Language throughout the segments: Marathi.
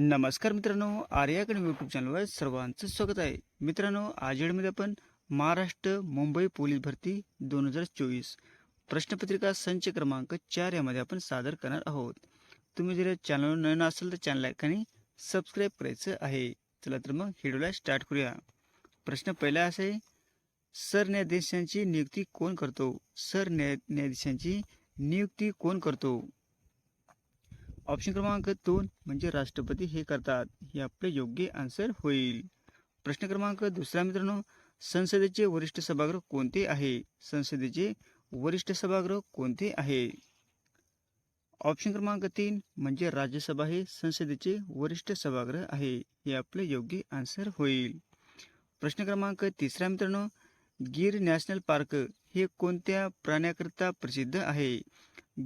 नमस्कार मित्रांनो आर्याकडे यूट्यूब चॅनलवर सर्वांचं स्वागत आहे. मित्रांनो आजेडमध्ये आपण महाराष्ट्र मुंबई पोलीस भरती दोन हजार चोवीस प्रश्नपत्रिका संच क्रमांक चार यामध्ये आपण सादर करणार आहोत. तुम्ही जर चॅनलवर नवीन असेल तर चॅनल लाईक आणि सबस्क्राईब करायचं आहे. चला तर मग व्हिडिओला स्टार्ट करूया. प्रश्न पहिला असा आहे सरन्यायाधीशांची नियुक्ती कोण करतो? सरन्यायाधीशांची नियुक्ती कोण करतो? ऑप्शन क्रमांक दोन म्हणजे राष्ट्रपती हे करतात. हे आपले योग्य आन्सर होईल. प्रश्न क्रमांक दुसरा मित्रांनो संसदेचे वरिष्ठ सभागृह कोणते आहे? संसदेचे वरिष्ठ सभागृह कोणते आहे? ऑप्शन क्रमांक तीन म्हणजे राज्यसभा हे संसदेचे वरिष्ठ सभागृह आहे. हे आपले योग्य आन्सर होईल. प्रश्न क्रमांक तिसरा मित्रांनो गिर नॅशनल पार्क हे कोणत्या प्राण्याकरिता प्रसिद्ध आहे?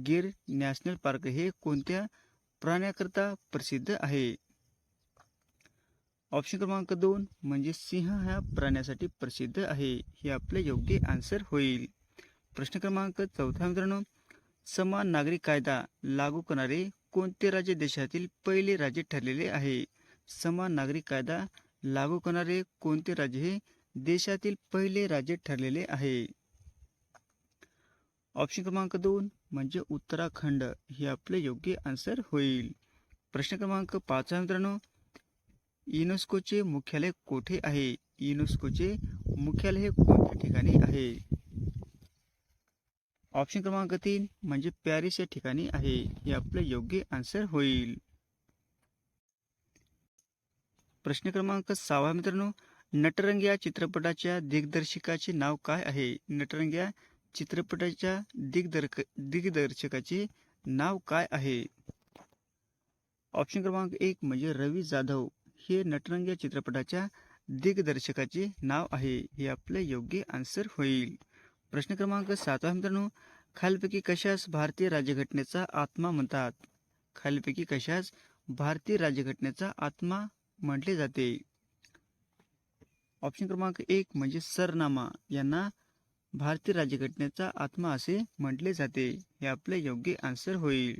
गिर नॅशनल पार्क हे कोणत्या प्राण्याकरता प्रसिद्ध आहे. ऑप्शन क्रमांक दोन म्हणजे सिंह ह्या प्राण्यासाठी प्रसिद्ध आहे. हे आपले योग्य आन्सर होईल. प्रश्न क्रमांक चौथा मित्रांनो समान नागरिक कायदा लागू करणारे कोणते राज्य देशातील पहिले राज्य ठरलेले आहे? समान नागरिक कायदा लागू करणारे कोणते राज्य हे देशातील पहिले राज्य ठरलेले आहे? ऑप्शन क्रमांक दोन म्हणजे उत्तराखंड हे आपले योग्य आन्सर होईल. प्रश्न क्रमांक पाच मित्रांनो. युनेस्कोचे मुख्यालय कोठे आहे? युनेस्कोचे मुख्यालय हे कोणत्या ठिकाणी आहे? ऑप्शन क्रमांक तीन म्हणजे पॅरिस या ठिकाणी आहे. हे आपले योग्य आन्सर होईल. प्रश्न क्रमांक सहावा मित्रांनो. नटरंग या चित्रपटाच्या दिग्दर्शकाचे नाव काय आहे? नटरंग या चित्रपटाच्या दिग्दर्क दिग्दर्शकाचे नाव काय आहे? ऑप्शन क्रमांक एक म्हणजे रवी जाधव. हे नटरंग या चित्रपटाच्या दिग्दर्शकाचे नाव आहे. हे आपले योग्य आन्सर होईल. प्रश्न क्रमांक सातवा मित्रांनो. खालपैकी कशास भारतीय राज्यघटनेचा आत्मा म्हणतात? खालपैकी कशास भारतीय राज्यघटनेचा आत्मा म्हटले जाते? ऑप्शन क्रमांक एक म्हणजे सरनामा. यांना भारतीय राज्यघटनेचा आत्मा असे म्हटले जाते. हे आपले योग्य आन्सर होईल.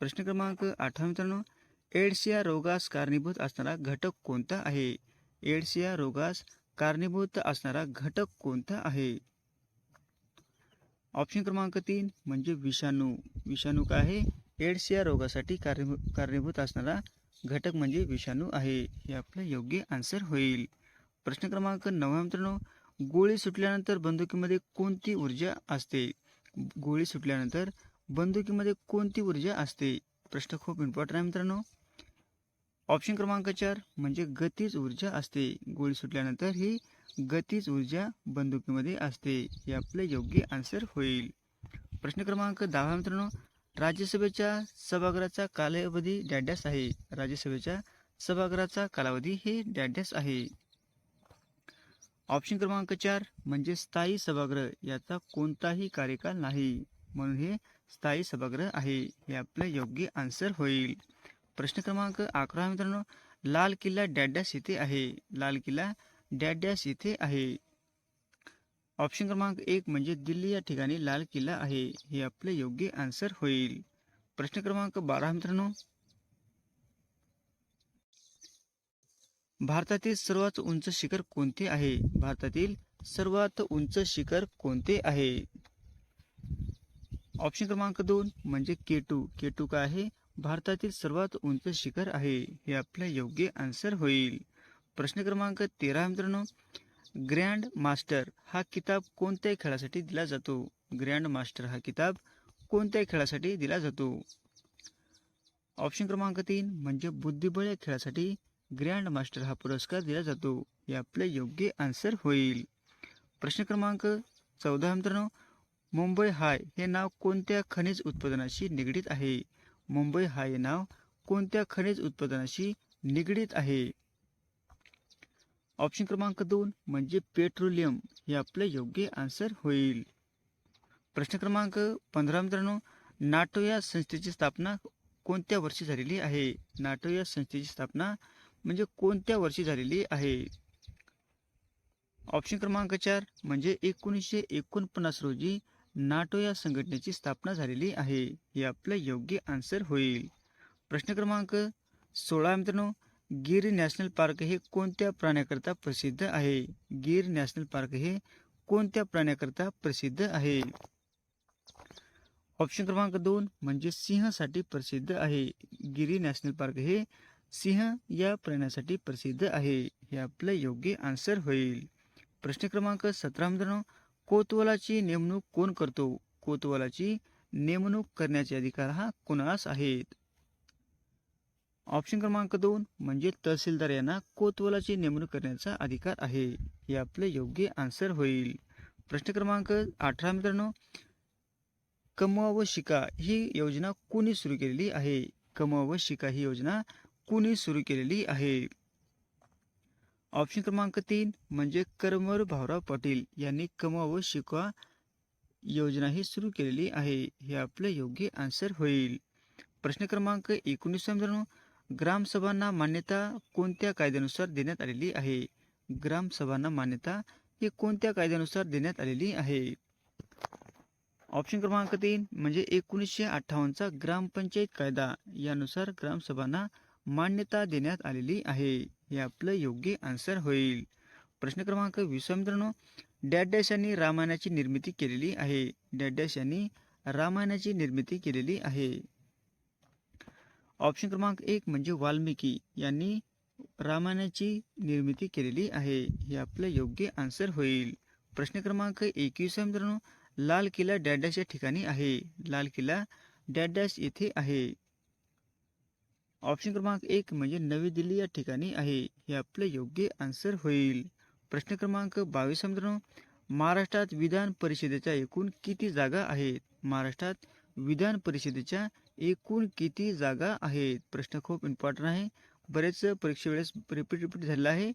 प्रश्न क्रमांक आठवा मित्रांनो एड्स या रोगास कारणीभूत असणारा घटक कोणता आहे? एड्स या रोगास कारणीभूत असणारा घटक कोणता आहे? ऑप्शन क्रमांक तीन म्हणजे विषाणू. विषाणू काय आहे? एड्स या रोगासाठी कारणीभू कारणीभूत असणारा घटक म्हणजे विषाणू आहे. हे आपलं योग्य आन्सर होईल. प्रश्न क्रमांक नववा मित्रांनो गोळी सुटल्यानंतर बंदुकीमध्ये कोणती ऊर्जा असते? गोळी सुटल्यानंतर बंदुकीमध्ये कोणती ऊर्जा असते? प्रश्न खूप इम्पॉर्टंट आहे मित्रांनो. ऑप्शन क्रमांक चार म्हणजे गतीज ऊर्जा असते. गोळी सुटल्यानंतर ही गतीज ऊर्जा बंदुकीमध्ये असते. हे आपले योग्य आन्सर होईल. प्रश्न क्रमांक दहा मित्रांनो. राज्यसभेच्या सभागृहाचा कालावधी डॅडॅस आहे. राज्यसभेच्या सभागृहाचा कालावधी हे डॅडॅस आहे. ऑप्शन क्रमांक चार म्हणजे स्थायी सभागृह. याचा कोणताही कार्यकाल नाही. म्हणून हे स्थायी सभागृह आहे. हे आपले योग्य आन्सर होईल. प्रश्न क्रमांक अकरा मित्रांनो. लाल किल्ला डॅडॅस येथे आहे. लाल किल्ला डॅडॅस येथे आहे. ऑप्शन क्रमांक एक म्हणजे दिल्ली या ठिकाणी लाल किल्ला आहे. हे आपले योग्य आन्सर होईल. प्रश्न क्रमांक बारा मित्रांनो. भारतातील सर्वात उंच शिखर कोणते आहे? भारतातील सर्वात उंच शिखर कोणते आहे? ऑप्शन क्रमांक दोन म्हणजे केटू. केटू काय आहे? भारतातील सर्वात उंच शिखर आहे. हे आपलं योग्य आन्सर होईल. प्रश्न क्रमांक तेरा मित्रांनो. ग्रँड मास्टर हा किताब कोणत्या खेळासाठी दिला जातो? ग्रँड मास्टर हा किताब कोणत्या खेळासाठी दिला जातो? ऑप्शन क्रमांक तीन म्हणजे बुद्धिबळ या खेळासाठी ग्रँड मास्टर हा पुरस्कार दिला जातो. हे आपले योग्य आन्सर होईल. प्रश्न क्रमांक चौदा मित्रांनो मुंबई हाय हे नाव कोणत्या खनिज उत्पादनाशी निगडीत आहे? मुंबई हाय हे नाव कोणत्या खनिज उत्पादनाशी निगडीत आहे? ऑप्शन क्रमांक दोन म्हणजे पेट्रोलियम. हे आपले योग्य आन्सर होईल. प्रश्न क्रमांक पंधरा मित्रांनो नाटो या संस्थेची स्थापना कोणत्या वर्षी झालेली आहे? नाटो या संस्थेची स्थापना म्हणजे कोणत्या वर्षी झालेली आहे? ऑप्शन क्रमांक चार म्हणजे एकोणीसशे एकोणपन्नास रोजी नाटो या संघटनेची स्थापना झालेली आहे. हे आपलं योग्य आन्सर होईल. प्रश्न क्रमांक सोळा मित्रांनो. गिर नॅशनल पार्क हे कोणत्या प्राण्याकरता प्रसिद्ध आहे? गिर नॅशनल पार्क हे कोणत्या प्राण्याकरता प्रसिद्ध आहे? ऑप्शन क्रमांक दोन म्हणजे सिंहासाठी प्रसिद्ध आहे. गिरी नॅशनल पार्क हे सिंह या प्राण्यासाठी प्रसिद्ध आहे. हे आपलं योग्य आन्सर होईल. प्रश्न क्रमांक सतरा मित्रांनो कोतवालाची नेमणूक कोण करतो? कोतवालाची नेमणूक करण्याचे अधिकार हा कुणास आहेत? ऑप्शन क्रमांक दोन म्हणजे तहसीलदार यांना कोतवालाची नेमणूक करण्याचा अधिकार आहे. हे आपलं योग्य आन्सर होईल. प्रश्न क्रमांक अठरा मित्रांनो कमवा व शिका ही योजना कोणी सुरू केलेली आहे? कमवा व शिका ही योजना कुणी सुरू केलेली आहे? ऑप्शन क्रमांक तीन म्हणजे करमर भाऊराव पाटील यांनी कमवा व शिकवा योजना ही सुरू केलेली आहे. हे आपलं योग्य आन्सर होईल. प्रश्न क्रमांक एकोणीस मित्रांनो ग्रामसभांना मान्यता कोणत्या कायद्यानुसार देण्यात आलेली आहे? ग्रामसभांना मान्यता ही कोणत्या कायद्यानुसार देण्यात आलेली आहे? ऑप्शन क्रमांक तीन म्हणजे एकोणीसशे अठ्ठावन्नचा ग्रामपंचायत कायदा. यानुसार ग्रामसभांना मान्यता देण्यात आलेली आहे. हे आपलं योग्य आन्सर होईल. प्रश्न क्रमांक वीस मित्रांनो. डॅडॅश यांनी रामायणाची निर्मिती केलेली आहे. डॅडॅश यांनी रामायणाची निर्मिती केलेली आहे. ऑप्शन क्रमांक एक म्हणजे वाल्मिकी यांनी रामायणाची निर्मिती केलेली आहे. हे आपलं योग्य आन्सर होईल. प्रश्न क्रमांक एकवीस मित्रांनो. लाल किल्ला डॅडॅश या ठिकाणी आहे. लाल किल्ला डॅडॅश येथे आहे. ऑप्शन क्रमांक एक म्हणजे नवी दिल्ली या ठिकाणी आहे. हे आपलं योग्य आन्सर होईल. प्रश्न क्रमांक बावीस मित्रांनो. महाराष्ट्रात विधान परिषदेच्या एकूण किती जागा आहेत? महाराष्ट्रात विधान परिषदेच्या एकूण किती जागा आहेत? प्रश्न खूप इम्पॉर्टंट आहे. बरेच परीक्षेवेळेस रिपीट रिपीट झालेला आहे.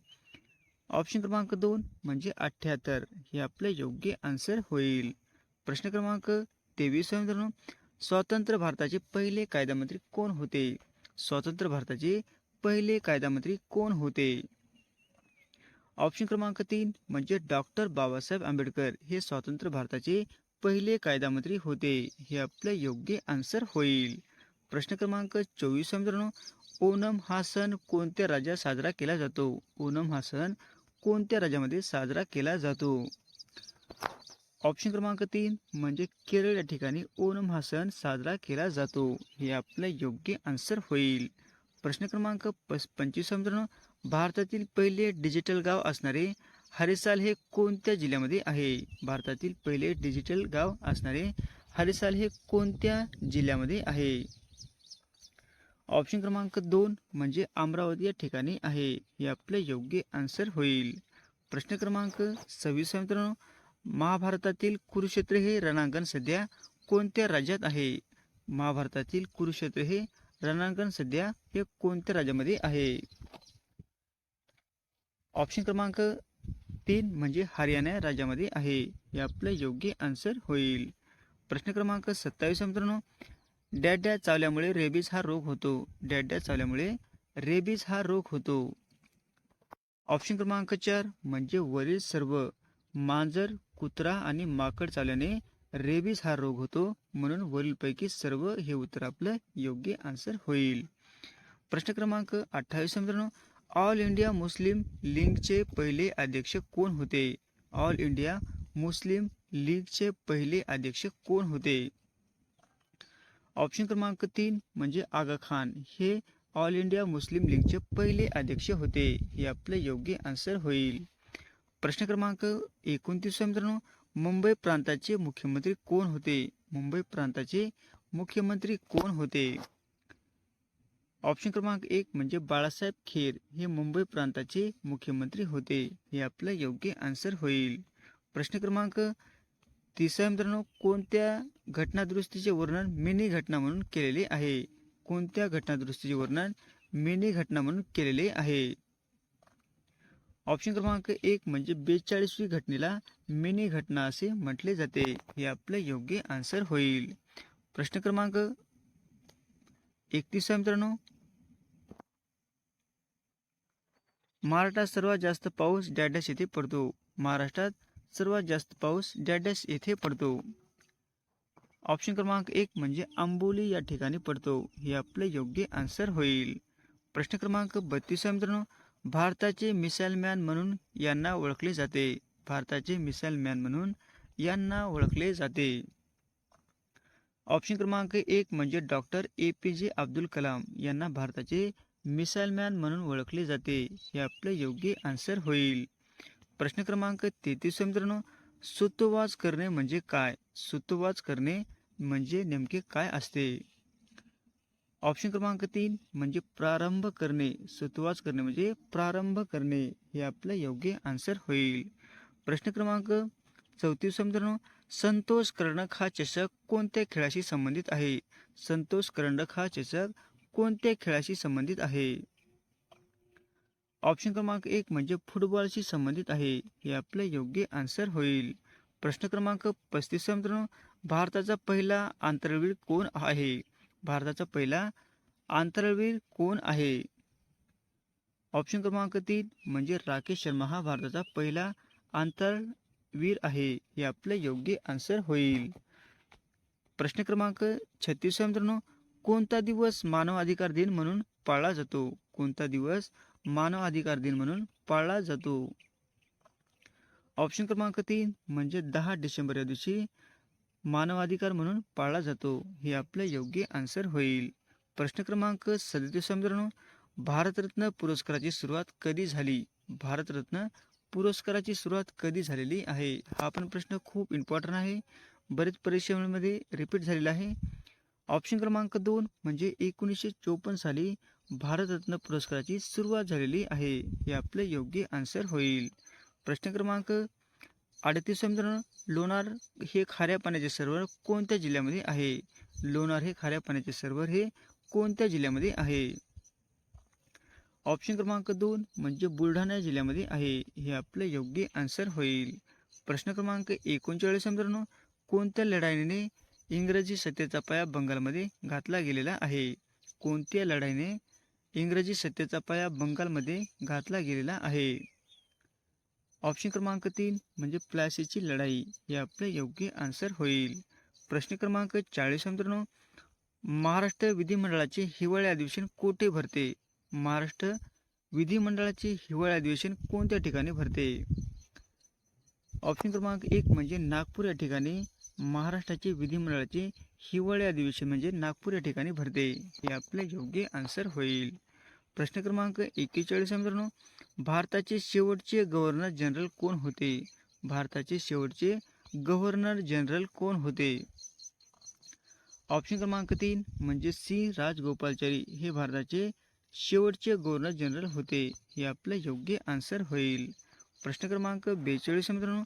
ऑप्शन क्रमांक दोन म्हणजे अठ्ठ्याहत्तर. हे आपलं योग्य आन्सर होईल. प्रश्न क्रमांक तेवीस मित्रांनो. स्वतंत्र भारताचे पहिले कायदामंत्री कोण होते? स्वतंत्र भारताचे पहिले कायदामंत्री कोण होते? ऑप्शन क्रमांक तीन म्हणजे डॉक्टर बाबासाहेब आंबेडकर हे स्वतंत्र भारताचे पहिले कायदामंत्री होते. हे आपलं योग्य आन्सर होईल. प्रश्न क्रमांक चोवीस मित्रांनो ओणम हा सण कोणत्या राज्यात साजरा केला जातो? ओणम हा सण कोणत्या राज्यामध्ये साजरा केला जातो? ऑप्शन क्रमांक तीन म्हणजे केरळ या ठिकाणी ओणम हा सण साजरा केला जातो. हे आपलं योग्य आन्सर होईल. प्रश्न क्रमांक पस पंचवीस भारतातील पहिले डिजिटल गाव असणारे हरिसाल हे कोणत्या जिल्ह्यामध्ये आहे? भारतातील पहिले डिजिटल गाव असणारे हरिसाल हे कोणत्या जिल्ह्यामध्ये आहे? ऑप्शन क्रमांक दोन म्हणजे अमरावती या ठिकाणी आहे. हे आपलं योग्य आन्सर होईल. प्रश्न क्रमांक सव्वीस मित्रांनो महाभारतातील कुरुक्षेत्र हे रणांगण सध्या कोणत्या राज्यात आहे? महाभारतातील कुरुक्षेत्र हे रणांगण सध्या हे कोणत्या राज्यामध्ये आहे? ऑप्शन क्रमांक तीन म्हणजे हरियाणा राज्यामध्ये आहे. हे आपलं योग्य आन्सर होईल. प्रश्न क्रमांक सत्तावीस मित्रांनो डॅड्या चावल्यामुळे रेबीज हा रोग होतो. डॅड्या चावल्यामुळे रेबीज हा रोग होतो. ऑप्शन क्रमांक चार म्हणजे वरील सर्व मांजर कुत्रा आणि माकड चावल्याने रेबीज हा रोग होतो म्हणून वरीलपैकी सर्व हे उत्तर आपलं योग्य आन्सर होईल. प्रश्न क्रमांक अठ्ठावीस मित्रांनो. ऑल इंडिया मुस्लिम लीगचे पहिले अध्यक्ष कोण होते? ऑल इंडिया मुस्लिम लीगचे पहिले अध्यक्ष कोण होते? ऑप्शन क्रमांक तीन म्हणजे आगा खान. हे ऑल इंडिया मुस्लिम लीगचे पहिले अध्यक्ष होते. हे आपलं योग्य आन्सर होईल. प्रश्न क्रमांक एकोणतीस मित्रांनो मुंबई प्रांताचे मुख्यमंत्री कोण होते? मुंबई प्रांताचे मुख्यमंत्री कोण होते? ऑप्शन क्रमांक एक म्हणजे बाळासाहेब खेर हे मुंबई प्रांताचे मुख्यमंत्री होते. हे आपलं योग्य आन्सर होईल. प्रश्न क्रमांक तिसरा मित्रांनो कोणत्या घटनादुरुस्तीचे वर्णन मिनी घटना म्हणून केलेले आहे? कोणत्या घटनादुरुस्तीचे वर्णन मिनी घटना म्हणून केलेले आहे? ऑप्शन क्रमांक एक म्हणजे बेचाळीसवी घटनेला मिनी घटना असे म्हटले जाते. हे आपलं योग्य आन्सर होईल. प्रश्न क्रमांक एकतीस मित्रांनो. महाराष्ट्रात सर्वात जास्त पाऊस डॅडॅश येथे पडतो. महाराष्ट्रात सर्वात जास्त पाऊस डॅडॅश येथे पडतो. ऑप्शन क्रमांक एक म्हणजे आंबोली या ठिकाणी पडतो. हे आपले योग्य आन्सर होईल. प्रश्न क्रमांक बत्तीस मित्रांनो. भारताचे मिसाईल मॅन म्हणून यांना ओळखले जाते. भारताचे मिसाईल मॅन म्हणून यांना ओळखले जाते. ऑप्शन क्रमांक एक म्हणजे डॉक्टर ए पी जे अब्दुल कलाम यांना भारताचे मिसाईल मॅन म्हणून ओळखले जाते. हे आपलं योग्य आन्सर होईल. प्रश्न क्रमांक तेहतीस मित्रांनो सुतोवाच करणे म्हणजे काय? सुतोवाच करणे म्हणजे नेमके काय असते? ऑप्शन क्रमांक तीन म्हणजे प्रारंभ करणे सुतोवाच करणे म्हणजे प्रारंभ करणे हे आपलं योग्य आन्सर होईल. प्रश्न क्रमांक चौतीस मित्रांनो संतोष कर्णक हा चषक कोणत्या खेळाशी संबंधित आहे? संतोष कर्णक हा चषक कोणत्या खेळाशी संबंधित आहे? ऑप्शन क्रमांक एक म्हणजे फुटबॉलशी संबंधित आहे हे आपलं योग्य आन्सर होईल. प्रश्न क्रमांक पस्तीस मित्रांनो भारताचा पहिला आंतरवीर कोण आहे? भारताचा पहिला आंतरवीर कोण आहे? ऑप्शन क्रमांक तीन म्हणजे राकेश शर्मा हा भारताचा पहिला आंतरवीर आहे हे आपलं योग्य आन्सर होईल. प्रश्न क्रमांक छत्तीस मित्रांनो. कोणता दिवस मानव अधिकार दिन म्हणून पाळला जातो? कोणता दिवस मानव अधिकार दिन म्हणून पाळला जातो? ऑप्शन क्रमांक तीन म्हणजे दहा डिसेंबर या दिवशी मानवाधिकार म्हणून पाळला जातो हे आपलं योग्य आन्सर होईल. प्रश्न क्रमांक सदतीस मित्रांनो. भारतरत्न पुरस्काराची सुरुवात कधी झाली? भारतरत्न पुरस्काराची सुरुवात कधी झालेली आहे? हा पण प्रश्न खूप इम्पॉर्टंट आहे. बरेच परीक्षेमध्ये रिपीट झालेला आहे. ऑप्शन क्रमांक दोन म्हणजे एकोणीसशे चोपन्न साली भारतरत्न पुरस्काराची सुरुवात झालेली आहे. हे आपलं योग्य आन्सर होईल. प्रश्न क्रमांक अडतीस मित्रांनो लोणार हे खाऱ्या पाण्याचे सरोवर कोणत्या जिल्ह्यामध्ये आहे? लोणार हे खाऱ्या पाण्याचे सरोवर हे कोणत्या जिल्ह्यामध्ये आहे? ऑप्शन क्रमांक दोन म्हणजे बुलढाणा जिल्ह्यामध्ये आहे. हे आपलं योग्य आन्सर होईल. प्रश्न क्रमांक एकोणचाळीस मित्रांनो कोणत्या लढाईने इंग्रजी सत्तेचा पाया बंगालमध्ये घातला गेलेला आहे? कोणत्या लढाईने इंग्रजी सत्तेचा पाया बंगालमध्ये घातला गेलेला आहे? ऑप्शन क्रमांक तीन म्हणजे प्लासीची लढाई. हे आपलं योग्य आन्सर होईल. प्रश्न क्रमांक चाळीस मित्रांनो महाराष्ट्र विधिमंडळाचे हिवाळी अधिवेशन कोठे भरते? महाराष्ट्र विधिमंडळाचे हिवाळी अधिवेशन कोणत्या ठिकाणी भरते? ऑप्शन क्रमांक एक म्हणजे नागपूर या ठिकाणी महाराष्ट्राचे विधिमंडळाचे हिवाळी अधिवेशन म्हणजे नागपूर या ठिकाणी भरते. हे आपले योग्य आन्सर होईल. प्रश्न क्रमांक एक्केचाळीस मित्रांनो भारताचे शेवटचे गव्हर्नर जनरल कोण होते? भारताचे शेवटचे गव्हर्नर जनरल कोण होते? ऑप्शन क्रमांक तीन म्हणजे सी. राजगोपालचारी हे भारताचे शेवटचे गव्हर्नर जनरल होते. हे आपलं योग्य आन्सर होईल. प्रश्न क्रमांक बेचाळीस मित्रांनो.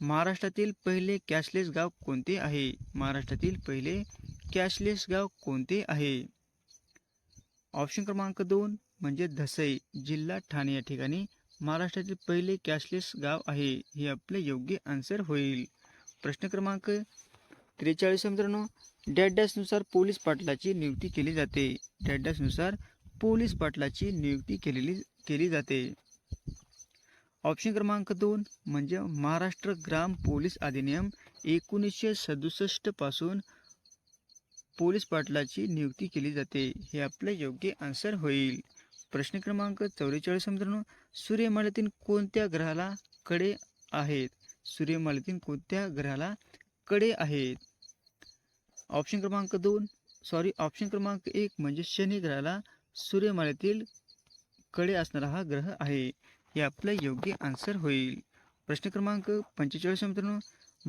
महाराष्ट्रातील पहिले कॅशलेस गाव कोणते आहे? महाराष्ट्रातील पहिले कॅशलेस गाव कोणते आहे? ऑप्शन क्रमांक दोन म्हणजे धसई जिल्हा ठाणे या ठिकाणी महाराष्ट्रातील पहिले कॅशलेस गाव आहे. हे आपले योग्य आन्सर होईल. प्रश्न क्रमांक त्रेचाळीस मित्रांनो. डॅडॅसनुसार पोलीस पाटलाची नियुक्ती केली जाते. डॅडॅसनुसार पोलीस पाटलाची नियुक्ती केलेली केली जाते. ऑप्शन क्रमांक दोन म्हणजे महाराष्ट्र ग्राम पोलीस अधिनियम एकोणीसशे सदुसष्टपासून पोलीस पाटलाची नियुक्ती केली जाते. हे आपले योग्य आन्सर होईल. प्रश्न क्रमांक चौवेचाळीस मित्रांनो. सूर्यमालेतील कोणत्या ग्रहाला कडे आहेत? सूर्यमालेतील कोणत्या ग्रहाला कडे आहेत? ऑप्शन क्रमांक दोन सॉरी ऑप्शन क्रमांक एक म्हणजे शनी ग्रहाला सूर्यमालेतील कडे असणारा हा ग्रह आहे. हे आपलं योग्य आन्सर होईल. प्रश्न क्रमांक पंचेचाळीस मित्रांनो.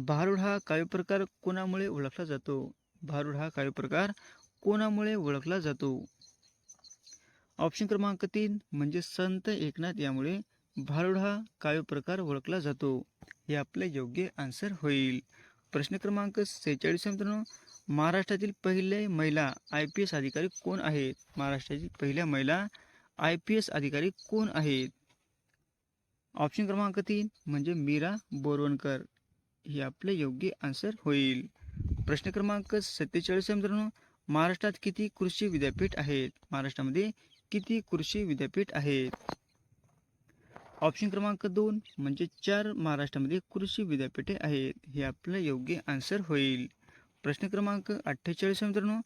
भारूड हा काव्यप्रकार कोणामुळे ओळखला जातो? भारुड हा काव्यप्रकार कोणामुळे ओळखला जातो? ऑप्शन क्रमांक तीन म्हणजे संत एकनाथ यामुळे भारुड हा काव्यप्रकार ओळखला जातो. हे आपले योग्य आन्सर होईल. प्रश्न क्रमांक सेहेचाळीस मित्रांनो. महाराष्ट्रातील पहिले महिला आय पी एस अधिकारी कोण आहेत? महाराष्ट्रातील पहिल्या महिला आय पी एस अधिकारी कोण आहेत? ऑप्शन क्रमांक तीन म्हणजे मीरा बोरवणकर. हे आपले योग्य आन्सर होईल. प्रश्न क्रमांक सत्तेचाळीस मित्रांनो. महाराष्ट्रात किती कृषी विद्यापीठ आहेत? महाराष्ट्रामध्ये किती कृषी विद्यापीठ आहेत? ऑप्शन क्रमांक दोन म्हणजे चार महाराष्ट्रामध्ये कृषी विद्यापीठे आहेत. हे आपलं योग्य आन्सर होईल. प्रश्न क्रमांक अठ्ठेचाळीस मित्रांनो.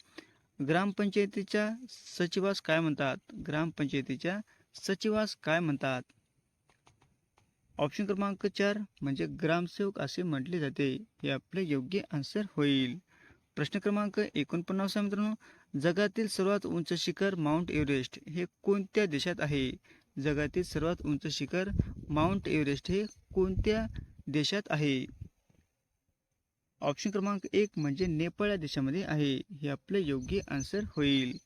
ग्रामपंचायतीच्या सचिवास काय म्हणतात? ग्रामपंचायतीच्या सचिवास काय म्हणतात? ऑप्शन क्रमांक चार म्हणजे ग्रामसेवक असे म्हटले जाते. हे आपले योग्य आन्सर होईल. प्रश्न क्रमांक एकोणपन्नास मित्रांनो. जगातील सर्वात उंच शिखर माउंट एव्हरेस्ट हे कोणत्या देशात आहे? जगातील सर्वात उंच शिखर माउंट एव्हरेस्ट हे कोणत्या देशात आहे? ऑप्शन क्रमांक एक म्हणजे नेपाळ या देशामध्ये आहे. हे आपले योग्य आन्सर होईल.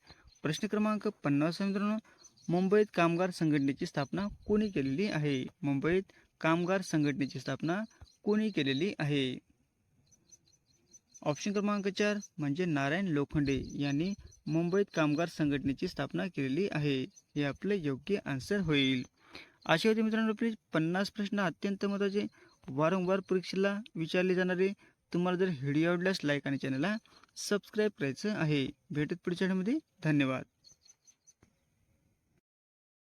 प्रश्न क्रमांक पन्नास मित्रांनो. मुंबईत कामगार संघटनेची स्थापना कोणी केलेली आहे? मुंबईत कामगार संघटनेची स्थापना कोणी केलेली आहे? ऑप्शन क्रमांक चार म्हणजे नारायण लोखंडे यांनी मुंबईत कामगार संघटनेची स्थापना केलेली आहे. हे आपले योग्य आन्सर होईल. अशा होते मित्रांनो आपले पन्नास प्रश्न अत्यंत महत्त्वाचे. वारंवार परीक्षेला विचारले जाणारे तुम्हाला जर व्हिडिओ आवडल्यास लाईक आणि चॅनलला सबस्क्राईब करायचं आहे. भेटत पुढच्या धन्यवाद.